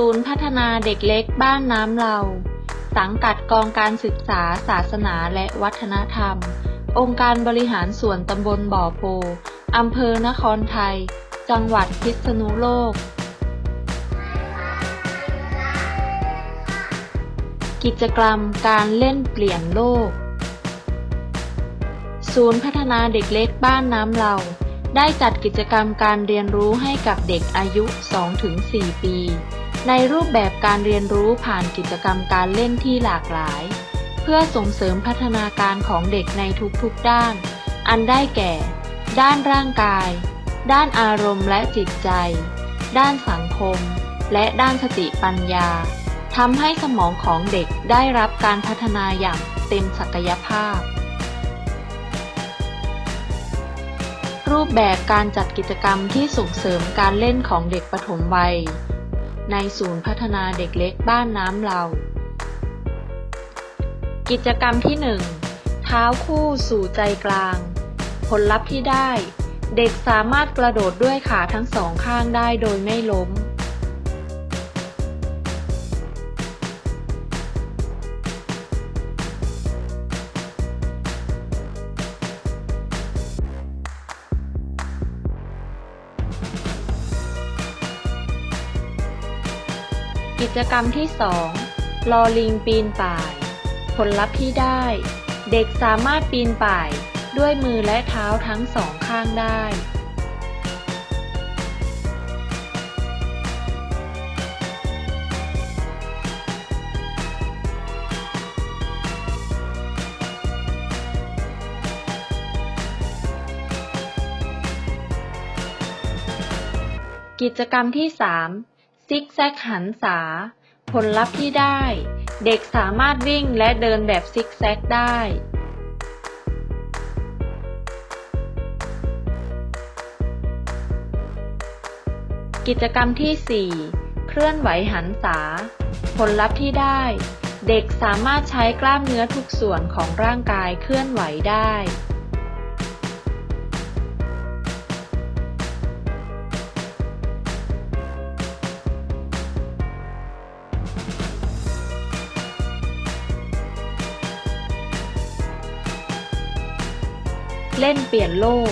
ศูนย์พัฒนาเด็กเล็กบ้านน้ำเรา สังกัดกองการศึกษาศาสนาและวัฒนธรรม องค์การบริหารส่วนตำบลบ่อโพอำเภอนครไทย จังหวัดพิษณุโลก กิจกรรมการเล่นเปลี่ยนโลก ศูนย์พัฒนาเด็กเล็กบ้านน้ำเรา ได้จัดกิจกรรมการเรียนรู้ให้กับเด็กอายุ 2-4 ปี ในรูปแบบการเรียนรู้ผ่านกิจกรรมการเล่นที่หลากหลาย เพื่อส่งเสริมพัฒนาการของเด็กในทุกๆด้าน อันได้แก่ ด้านร่างกาย ด้านอารมณ์และจิตใจ ด้านสังคม และด้านสติปัญญาทำให้สมองของเด็กได้รับการพัฒนาอย่างเต็มศักยภาพ รูปแบบการจัดกิจกรรมที่ส่งเสริมการเล่นของเด็กปฐมวัย ในศูนย์พัฒนาเด็กเล็กบ้านน้ำเรา กิจกรรมที่ 1 เท้าคู่สู่ใจกลาง ผลลัพธ์ที่ได้ เด็กสามารถกระโดดด้วยขาทั้งสองข้างได้โดยไม่ล้ม กิจกรรมที่ 2 ลอลิงปีนป่าย ผลลัพธ์ที่ได้ เด็กสามารถปีนป่ายด้วยมือและเท้าทั้งสองข้างได้กิจกรรมที่ 3 ซิกแซกหันษา ผลลัพธ์ที่ได้ เด็กสามารถวิ่งและเดินแบบซิกแซกได้ กิจกรรมที่ 4 เคลื่อนไหวหันษา ผลลัพธ์ที่ได้ เด็กสามารถใช้กล้ามเนื้อทุกส่วนของร่างกายเคลื่อนไหวได้ เล่นเปลี่ยนโลก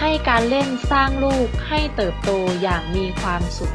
ให้การเล่นสร้างลูกให้เติบโตอย่างมีความสุข